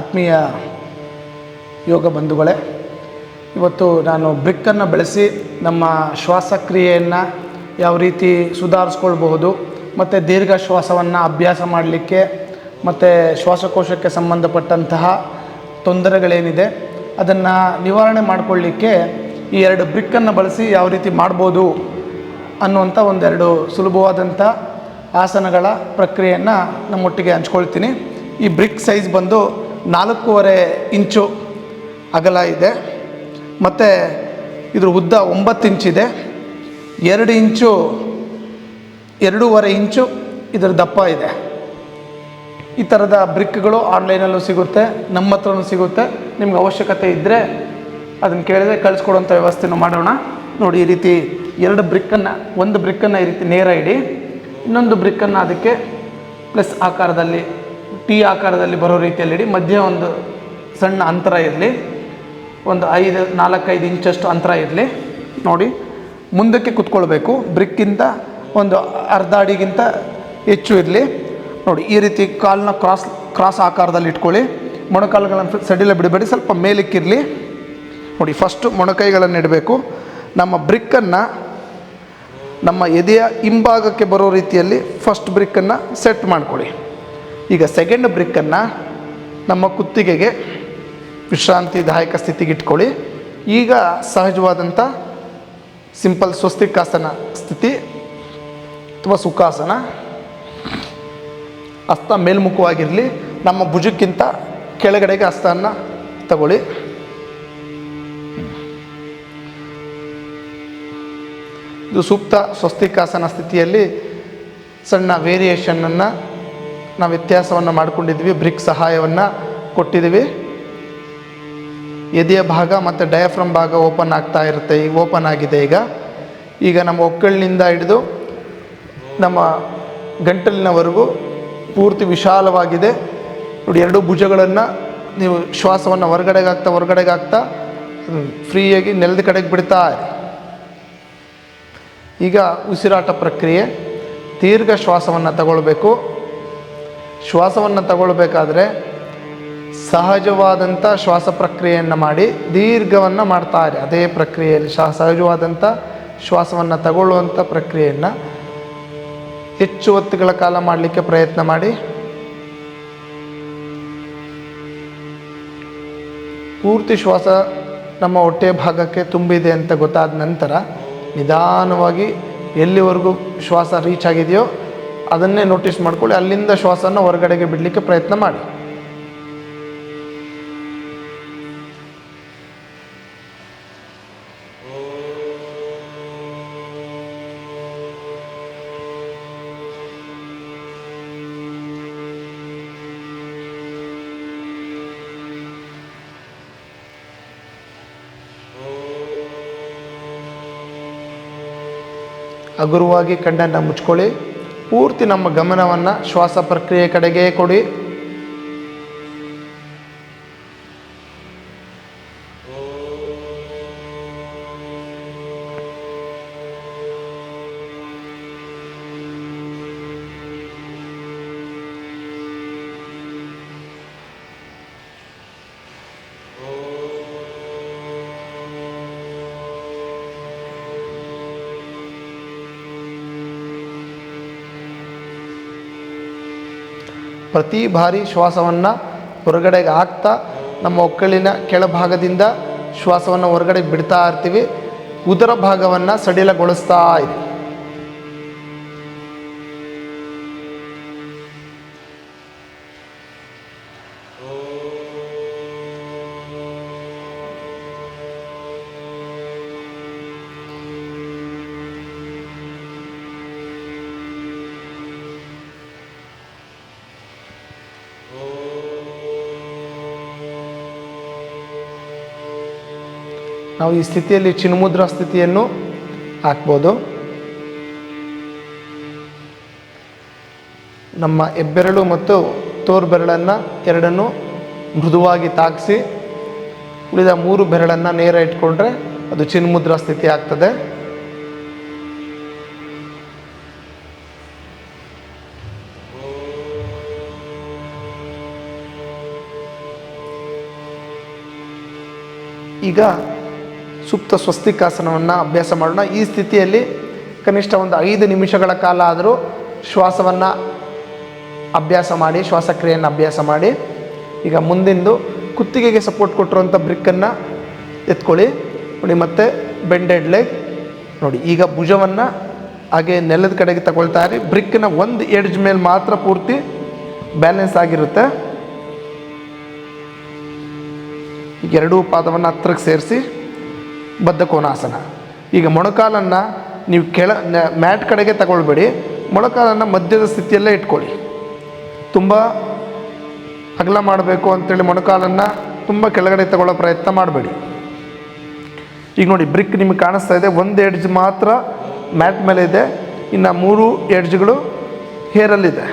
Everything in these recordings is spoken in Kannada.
ಆತ್ಮೀಯ ಯೋಗ ಬಂಧುಗಳೇ, ಇವತ್ತು ನಾನು ಬ್ರಿಕ್ಕನ್ನು ಬಳಸಿ ನಮ್ಮ ಶ್ವಾಸಕ್ರಿಯೆಯನ್ನು ಯಾವ ರೀತಿ ಸುಧಾರಿಸ್ಕೊಳ್ಬಹುದು, ಮತ್ತು ದೀರ್ಘ ಶ್ವಾಸವನ್ನು ಅಭ್ಯಾಸ ಮಾಡಲಿಕ್ಕೆ, ಮತ್ತು ಶ್ವಾಸಕೋಶಕ್ಕೆ ಸಂಬಂಧಪಟ್ಟಂತಹ ತೊಂದರೆಗಳೇನಿದೆ, ಅದನ್ನು ನಿವಾರಣೆ ಮಾಡಿಕೊಳ್ಳಿಕ್ಕೆ ಈ ಎರಡು ಬ್ರಿಕ್ಕನ್ನು ಬಳಸಿ ಯಾವ ರೀತಿ ಮಾಡ್ಬೋದು ಅನ್ನುವಂಥ ಒಂದೆರಡು ಸುಲಭವಾದಂಥ ಆಸನಗಳ ಪ್ರಕ್ರಿಯೆಯನ್ನು ನಮ್ಮೊಟ್ಟಿಗೆ ಹಂಚ್ಕೊಳ್ತೀನಿ. ಈ ಬ್ರಿಕ್ ಸೈಜ್ ಬಂದು ನಾಲ್ಕೂವರೆ ಇಂಚು ಅಗಲ ಇದೆ. ಮತ್ತು ಇದ್ರ ಉದ್ದ ಒಂಬತ್ತು ಇಂಚಿದೆ ಎರಡು ಇಂಚು, ಎರಡೂವರೆ ಇಂಚು ಇದರ ದಪ್ಪ ಇದೆ. ಈ ಥರದ ಬ್ರಿಕ್ಗಳು ಆನ್ಲೈನಲ್ಲೂ ಸಿಗುತ್ತೆ, ನಮ್ಮ ಹತ್ರನೂ ಸಿಗುತ್ತೆ. ನಿಮ್ಗೆ ಅವಶ್ಯಕತೆ ಇದ್ದರೆ ಅದನ್ನು ಕೇಳಿದ್ರೆ ಕಳಿಸ್ಕೊಡುವಂಥ ವ್ಯವಸ್ಥೆನೂ ಮಾಡೋಣ. ನೋಡಿ, ಈ ರೀತಿ ಎರಡು ಬ್ರಿಕ್ಕನ್ನು, ಒಂದು ಬ್ರಿಕ್ಕನ್ನು ಈ ರೀತಿ ನೇರ ಇಡಿ, ಇನ್ನೊಂದು ಬ್ರಿಕ್ಕನ್ನು ಅದಕ್ಕೆ ಪ್ಲಸ್ ಆಕಾರದಲ್ಲಿ ಟಿ ಆಕಾರದಲ್ಲಿ ಬರೋ ರೀತಿಯಲ್ಲಿ ಇಡಿ ಮಧ್ಯೆ ಒಂದು ಸಣ್ಣ ಅಂತರ ಇರಲಿ. ಒಂದು ಐದು, ನಾಲ್ಕೈದು ಇಂಚಷ್ಟು ಅಂತರ ಇರಲಿ. ನೋಡಿ, ಮುಂದಕ್ಕೆ ಕುತ್ಕೊಳ್ಬೇಕು. ಬ್ರಿಕ್ಕಿಂತ ಒಂದು ಅರ್ಧ ಅಡಿಗಿಂತ ಹೆಚ್ಚು ಇರಲಿ. ನೋಡಿ, ಈ ರೀತಿ ಕಾಲನ್ನ ಕ್ರಾಸ್ ಕ್ರಾಸ್ ಆಕಾರದಲ್ಲಿ ಇಟ್ಕೊಳ್ಳಿ. ಮೊಣಕಾಲುಗಳನ್ನು ಸಡಿಲ ಬಿಡಬೇಡಿ, ಸ್ವಲ್ಪ ಮೇಲಿಕ್ಕಿರಲಿ. ನೋಡಿ, ಫಸ್ಟು ಮೊಣಕೈಗಳನ್ನು ಇಡಬೇಕು. ನಮ್ಮ ಬ್ರಿಕ್ಕನ್ನು, ನಮ್ಮ ಎದೆಯ ಹಿಂಭಾಗಕ್ಕೆ ಬರೋ ರೀತಿಯಲ್ಲಿ ಫಸ್ಟ್ ಬ್ರಿಕ್ಕನ್ನು ಸೆಟ್ ಮಾಡ್ಕೊಳ್ಳಿ. ಈಗ ಸೆಕೆಂಡ್ ಬ್ರಿಕ್ಕನ್ನು ನಮ್ಮ ಕುತ್ತಿಗೆಗೆ ವಿಶ್ರಾಂತಿದಾಯಕ ಸ್ಥಿತಿಗೆ ಇಟ್ಕೊಳ್ಳಿ ಈಗ ಸಹಜವಾದಂಥ ಸಿಂಪಲ್ ಸ್ವಸ್ತಿಕಾಸನ ಸ್ಥಿತಿ ಅಥವಾ ಸುಖಾಸನ. ಹಸ್ತ ಮೇಲ್ಮುಖವಾಗಿರಲಿ, ನಮ್ಮ ಭುಜಕ್ಕಿಂತ ಕೆಳಗಡೆಗೆ ಹಸ್ತವನ್ನು ತಗೊಳ್ಳಿ. ಇದು ಸೂಕ್ತ ಸ್ವಸ್ತಿಕಾಸನ ಸ್ಥಿತಿಯಲ್ಲಿ ಸಣ್ಣ ವೇರಿಯೇಷನನ್ನು ನಾವು ವ್ಯತ್ಯಾಸವನ್ನು ಮಾಡಿಕೊಂಡಿದ್ವಿ. ಬ್ರಿಕ್ ಸಹಾಯವನ್ನು ಕೊಟ್ಟಿದ್ದೀವಿ ಎದೆಯ ಭಾಗ ಮತ್ತು ಡಯಾಫ್ರಮ್ ಭಾಗ ಓಪನ್ ಆಗ್ತಾ ಇರುತ್ತೆ. ಈಗ ಓಪನ್ ಆಗಿದೆ ಈಗ. ಈಗ ನಮ್ಮ ಒಕ್ಕಳಿನಿಂದ ಹಿಡಿದು ನಮ್ಮ ಗಂಟಲಿನವರೆಗೂ ಪೂರ್ತಿ ವಿಶಾಲವಾಗಿದೆ. ನೋಡಿ, ಎರಡು ಭುಜಗಳನ್ನು ನೀವು ಶ್ವಾಸವನ್ನು ಹೊರಗಡೆಗಾಗ್ತಾ ಹೊರಗಡೆಗಾಗ್ತಾ ಫ್ರೀಯಾಗಿ ನೆಲದ ಕಡೆಗೆ ಬಿಡ್ತಾ ಈಗ ಉಸಿರಾಟ ಪ್ರಕ್ರಿಯೆ. ದೀರ್ಘ ಶ್ವಾಸವನ್ನು ತಗೊಳ್ಬೇಕು. ಶ್ವಾಸವನ್ನು ತಗೊಳ್ಬೇಕಾದ್ರೆ ಸಹಜವಾದಂಥ ಶ್ವಾಸ ಪ್ರಕ್ರಿಯೆಯನ್ನು ಮಾಡಿ ದೀರ್ಘವನ್ನು ಮಾಡ್ತಾರೆ. ಅದೇ ಪ್ರಕ್ರಿಯೆಯಲ್ಲಿ ಶ ಸಹಜವಾದಂಥ ಶ್ವಾಸವನ್ನು ತಗೊಳ್ಳುವಂಥ ಪ್ರಕ್ರಿಯೆಯನ್ನು ಹೆಚ್ಚು ಹೊತ್ತುಗಳ ಕಾಲ ಮಾಡಲಿಕ್ಕೆ ಪ್ರಯತ್ನ ಮಾಡಿ. ಪೂರ್ತಿ ಶ್ವಾಸ ನಮ್ಮ ಹೊಟ್ಟೆ ಭಾಗಕ್ಕೆ ತುಂಬಿದೆ ಅಂತ ಗೊತ್ತಾದ ನಂತರ ನಿಧಾನವಾಗಿ ಎಲ್ಲಿವರೆಗೂ ಶ್ವಾಸ ರೀಚ್ ಆಗಿದೆಯೋ ಅದನ್ನೇ ನೋಟಿಸ್ ಮಾಡ್ಕೊಳ್ಳಿ ಅಲ್ಲಿಂದ ಶ್ವಾಸನ ಹೊರಗಡೆಗೆ ಬಿಡಲಿಕ್ಕೆ ಪ್ರಯತ್ನ ಮಾಡಿ. ಹಗುರವಾಗಿ ಕಣ್ಣನ್ನು ಮುಚ್ಕೊಳ್ಳಿ. ಪೂರ್ತಿ ನಮ್ಮ ಗಮನವನ್ನು ಶ್ವಾಸ ಪ್ರಕ್ರಿಯೆ ಕಡೆಗೆ ಕೊಡಿ. ಪ್ರತಿ ಬಾರಿ ಶ್ವಾಸವನ್ನು ಹೊರಗಡೆಗೆ ಹಾಕ್ತಾ ನಮ್ಮ ಒಕ್ಕಳಿನ ಕೆಳಭಾಗದಿಂದ ಶ್ವಾಸವನ್ನು ಹೊರಗಡೆ ಬಿಡ್ತಾ ಇರ್ತೀವಿ. ಉದರ ಭಾಗವನ್ನು ಸಡಿಲಗೊಳಿಸ್ತಾ ಇರಿ ನಾವು ಈ ಸ್ಥಿತಿಯಲ್ಲಿ ಚಿನ್ಮುದ್ರಾ ಸ್ಥಿತಿಯನ್ನು ಹಾಕ್ಬೋದು. ನಮ್ಮ ಹೆಬ್ಬೆರಳು ಮತ್ತು ತೋರು ಬೆರಳನ್ನು ಎರಡನ್ನು ಮೃದುವಾಗಿ ತಾಗಿಸಿ, ಉಳಿದ ಮೂರು ಬೆರಳನ್ನು ನೇರ ಇಟ್ಕೊಂಡ್ರೆ ಅದು ಚಿನ್ಮುದ್ರಾ ಸ್ಥಿತಿ ಆಗ್ತದೆ. ಈಗ ಸುಪ್ತ ಸ್ವಸ್ತಿಕಾಸನವನ್ನು ಅಭ್ಯಾಸ ಮಾಡೋಣ. ಈ ಸ್ಥಿತಿಯಲ್ಲಿ ಕನಿಷ್ಠ ಒಂದು ಐದು ನಿಮಿಷಗಳ ಕಾಲ ಆದರೂ ಶ್ವಾಸವನ್ನು ಅಭ್ಯಾಸ ಮಾಡಿ, ಶ್ವಾಸಕ್ರಿಯೆಯನ್ನು ಅಭ್ಯಾಸ ಮಾಡಿ. ಈಗ ಮುಂದಿಂದು ಕುತ್ತಿಗೆಗೆ ಸಪೋರ್ಟ್ ಕೊಟ್ಟಿರುವಂಥ ಬ್ರಿಕ್ಕನ್ನು ಎತ್ಕೊಳ್ಳಿ. ನೋಡಿ ಮತ್ತೆ ಬೆಂಡೆಡ್ ಲೆಗ್ ನೋಡಿ, ಈಗ ಭುಜವನ್ನು ಹಾಗೆ ನೆಲದ ಕಡೆಗೆ ತಗೊಳ್ತಾ ಇರಿ. ಬ್ರಿಕ್ನ ಒಂದು ಎಡ್ಜ್ ಮೇಲೆ ಮಾತ್ರ ಪೂರ್ತಿ ಬ್ಯಾಲೆನ್ಸ್ ಆಗಿರುತ್ತೆ. ಈಗ ಎರಡೂ ಪಾದವನ್ನು ಹತ್ರಕ್ಕೆ ಸೇರಿಸಿ. ಬದ್ಧ ಕೋನಾಸನ ಈಗ ಮೊಣಕಾಲನ್ನು ನೀವು ಕೆಳ ಮ್ಯಾಟ್ ಕಡೆಗೆ ತಗೊಳ್ಬೇಡಿ. ಮೊಣಕಾಲನ್ನು ಮಧ್ಯದ ಸ್ಥಿತಿಯಲ್ಲೇ ಇಟ್ಕೊಳ್ಳಿ. ತುಂಬ ಅಗಲ ಮಾಡಬೇಕು ಅಂತೇಳಿ ಮೊಣಕಾಲನ್ನು ತುಂಬ ಕೆಳಗಡೆ ತಗೊಳ್ಳೋ ಪ್ರಯತ್ನ ಮಾಡಬೇಡಿ. ಈಗ ನೋಡಿ, ಬ್ರಿಕ್ ನಿಮಗೆ ಕಾಣಿಸ್ತಾ ಇದೆ. ಒಂದು ಎಡ್ಜ್ ಮಾತ್ರ ಮ್ಯಾಟ್ ಮೇಲೆ ಇದೆ. ಇನ್ನು ಮೂರು ಎಡ್ಜ್ಗಳು ಹೇರಲ್ಲಿದೆ.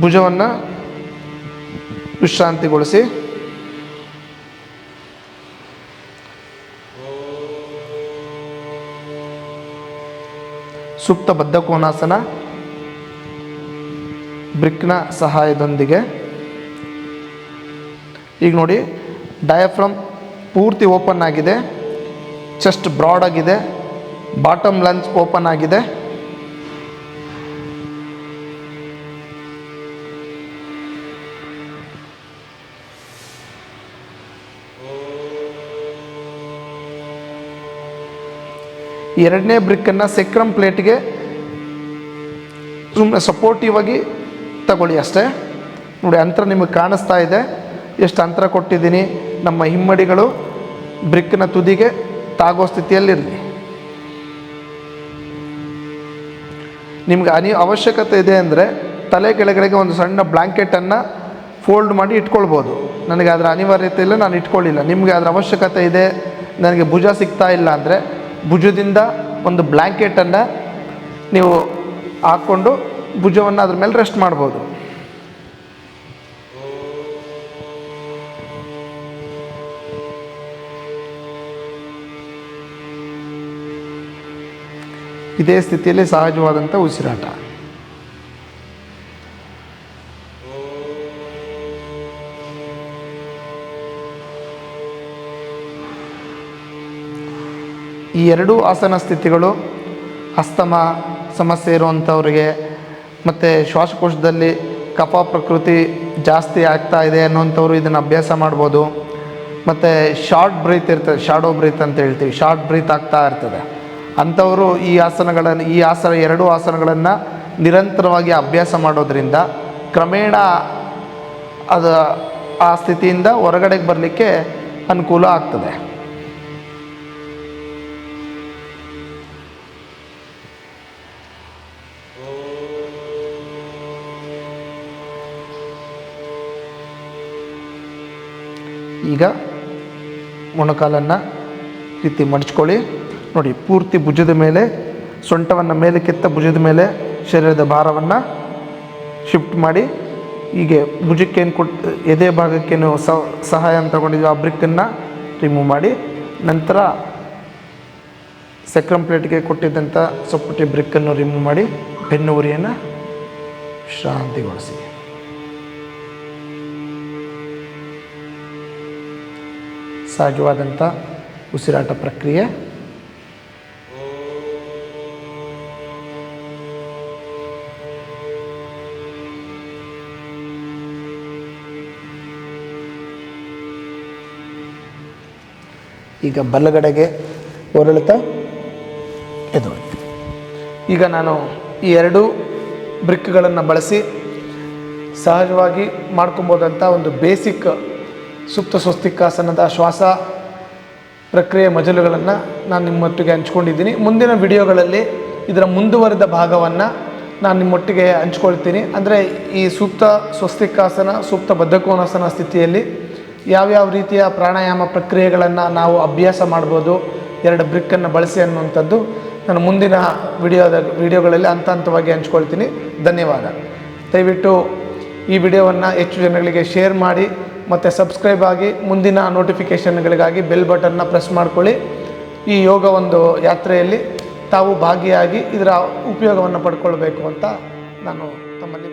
ಭುಜವನ್ನು ವಿಶ್ರಾಂತಿಗೊಳಿಸಿ. ಸೂಕ್ತ ಬದ್ಧ ಕೋನಾಸನ ಬ್ರಿಕ್ನ ಸಹಾಯದೊಂದಿಗೆ. ಈಗ ನೋಡಿ, ಡಯಾಫ್ರಮ್ ಪೂರ್ತಿ ಓಪನ್ ಆಗಿದೆ ಚೆಸ್ಟ್ ಬ್ರಾಡ್ ಆಗಿದೆ ಬಾಟಮ್ ಲಂಚ್ ಓಪನ್ ಆಗಿದೆ. ಎರಡನೇ ಬ್ರಿಕ್ಕನ್ನು ಸೆಕ್ರಮ್ ಪ್ಲೇಟ್ಗೆ ಸುಮ್ಮನೆ ಸಪೋರ್ಟಿವ್ ಆಗಿ ತಗೊಳ್ಳಿ ಅಷ್ಟೇ. ನೋಡಿ, ಅಂತರ ನಿಮಗೆ ಕಾಣಿಸ್ತಾ ಇದೆ. ಎಷ್ಟು ಅಂತರ ಕೊಟ್ಟಿದ್ದೀನಿ. ನಮ್ಮ ಹಿಮ್ಮಡಿಗಳು ಬ್ರಿಕ್ನ ತುದಿಗೆ ತಾಗೋ ಸ್ಥಿತಿಯಲ್ಲಿರಲಿ. ನಿಮ್ಗೆ ಅನಿ ಅವಶ್ಯಕತೆ ಇದೆ ಅಂದರೆ ತಲೆ ಕೆಳಗಡೆಗೆ ಒಂದು ಸಣ್ಣ ಬ್ಲ್ಯಾಂಕೆಟನ್ನು ಫೋಲ್ಡ್ ಮಾಡಿ ಇಟ್ಕೊಳ್ಬೋದು. ನನಗೆ ಅದರ ಅನಿವಾರ್ಯತೆ ಇಲ್ಲ, ನಾನು ಇಟ್ಕೊಳ್ಳಿಲ್ಲ ನಿಮಗೆ ಅದರ ಅವಶ್ಯಕತೆ ಇದೆ. ನನಗೆ ಭುಜ ಸಿಗ್ತಾ ಇಲ್ಲ ಅಂದರೆ ಭುಜದಿಂದ ಒಂದು ಬ್ಲ್ಯಾಂಕೆಟನ್ನು ನೀವು ಹಾಕ್ಕೊಂಡು ಭುಜವನ್ನು ಅದ್ರ ಮೇಲೆ ರೆಸ್ಟ್ ಮಾಡ್ಬೋದು. ಇದೇ ಸ್ಥಿತಿಯಲ್ಲಿ ಸಹಜವಾದಂಥ ಉಸಿರಾಟ. ಈ ಎರಡೂ ಆಸನ ಸ್ಥಿತಿಗಳು ಅಸ್ತಮ, ಸಮಸ್ಯೆ ಇರುವಂಥವ್ರಿಗೆ ಮತ್ತು ಶ್ವಾಸಕೋಶದಲ್ಲಿ ಕಫ ಪ್ರಕೃತಿ ಜಾಸ್ತಿ ಆಗ್ತಾ ಇದೆ ಅನ್ನೋಂಥವ್ರು ಇದನ್ನು ಅಭ್ಯಾಸ ಮಾಡ್ಬೋದು. ಮತ್ತು ಶಾರ್ಟ್ ಬ್ರೀತ್ ಇರ್ತದೆ ಶಾಡೋ ಬ್ರೀತ್ ಅಂತ ಹೇಳ್ತೀವಿ. ಶಾರ್ಟ್ ಬ್ರೀತ್ ಆಗ್ತಾ ಇರ್ತದೆ. ಅಂಥವರು ಈ ಆಸನಗಳನ್ನು, ಈ ಆಸನ ಎರಡೂ ಆಸನಗಳನ್ನು ನಿರಂತರವಾಗಿ ಅಭ್ಯಾಸ ಮಾಡೋದ್ರಿಂದ ಕ್ರಮೇಣ ಅದು ಆ ಸ್ಥಿತಿಯಿಂದ ಹೊರಗಡೆಗೆ ಬರಲಿಕ್ಕೆ ಅನುಕೂಲ ಆಗ್ತದೆ. ಈಗ ಮೊಣಕಾಲನ್ನು ರೀತಿ ಮಡಚ್ಕೊಳ್ಳಿ. ನೋಡಿ, ಪೂರ್ತಿ ಭುಜದ ಮೇಲೆ, ಸೊಂಟವನ್ನು ಮೇಲೆ, ಕೆತ್ತ ಭುಜದ ಮೇಲೆ ಶರೀರದ ಭಾರವನ್ನು ಶಿಫ್ಟ್ ಮಾಡಿ, ಹೀಗೆ ಭುಜಕ್ಕೇನು ಕೊಟ್ಟು ಎದೆ ಭಾಗಕ್ಕೇನು ಸಹಾಯ ಅಂತ ತಗೊಂಡಿದ್ದೀವಿ ಆ ಬ್ರಿಕ್ಕನ್ನು ರಿಮೂವ್ ಮಾಡಿ, ನಂತರ ಸೆಕ್ರಮ್ ಪ್ಲೇಟ್ಗೆ ಕೊಟ್ಟಿದ್ದಂಥ ಸೊಪ್ಪುಟಿ ಬ್ರಿಕ್ಕನ್ನು ರಿಮೂವ್ ಮಾಡಿ ಬೆನ್ನು ಉರಿಯನ್ನು ಶಾಂತಿಗೊಳಿಸಿ. ಸಹಜವಾದಂಥ ಉಸಿರಾಟ ಪ್ರಕ್ರಿಯೆ. ಈಗ ಬಲಗಡೆಗೆ ಹೊರಳುತ್ತಾ ಎದು ಈಗ ನಾನು ಈ ಎರಡು ಬ್ರಿಕ್ಗಳನ್ನು ಬಳಸಿ ಸಹಜವಾಗಿ ಮಾಡ್ಕೊಬೋದಂಥ ಒಂದು ಬೇಸಿಕ್ ಸುಪ್ತ ಸ್ವಸ್ತಿಕಾಸನದ ಶ್ವಾಸ ಪ್ರಕ್ರಿಯೆ ಮಜಲುಗಳನ್ನು ನಾನು ನಿಮ್ಮೊಟ್ಟಿಗೆ ಹಂಚ್ಕೊಂಡಿದ್ದೀನಿ. ಮುಂದಿನ ವಿಡಿಯೋಗಳಲ್ಲಿ ಇದರ ಮುಂದುವರೆದ ಭಾಗವನ್ನು ನಾನು ನಿಮ್ಮೊಟ್ಟಿಗೆ ಹಂಚ್ಕೊಳ್ತೀನಿ. ಅಂದರೆ ಈ ಸೂಕ್ತ ಸ್ವಸ್ತಿಕಾಸನ ಸೂಕ್ತ ಬದ್ಧಕೋನಾಸನ ಸ್ಥಿತಿಯಲ್ಲಿ ಯಾವ್ಯಾವ ರೀತಿಯ ಪ್ರಾಣಾಯಾಮ ಪ್ರಕ್ರಿಯೆಗಳನ್ನು ನಾವು ಅಭ್ಯಾಸ ಮಾಡ್ಬೋದು, ಎರಡು ಬ್ರಿಕ್ಕನ್ನು ಬಳಸಿ ಅನ್ನುವಂಥದ್ದು ನಾನು ಮುಂದಿನ ವಿಡಿಯೋದ, ವಿಡಿಯೋಗಳಲ್ಲಿ ಹಂತ ಹಂತವಾಗಿ ಹಂಚ್ಕೊಳ್ತೀನಿ. ಧನ್ಯವಾದ. ದಯವಿಟ್ಟು ಈ ವಿಡಿಯೋವನ್ನು ಹೆಚ್ಚು ಜನಗಳಿಗೆ ಶೇರ್ ಮಾಡಿ ಮತ್ತು ಸಬ್ಸ್ಕ್ರೈಬ್ ಆಗಿ ಮುಂದಿನ ನೋಟಿಫಿಕೇಷನ್ಗಳಿಗಾಗಿ ಬೆಲ್ ಬಟನ್ನ ಪ್ರೆಸ್ ಮಾಡ್ಕೊಳ್ಳಿ. ಈ ಯೋಗ ಒಂದು ಯಾತ್ರೆಯಲ್ಲಿ ತಾವು ಭಾಗಿಯಾಗಿ ಇದರ ಉಪಯೋಗವನ್ನು ಪಡ್ಕೊಳ್ಬೇಕು ಅಂತ ನಾನು ತಮ್ಮಲ್ಲಿ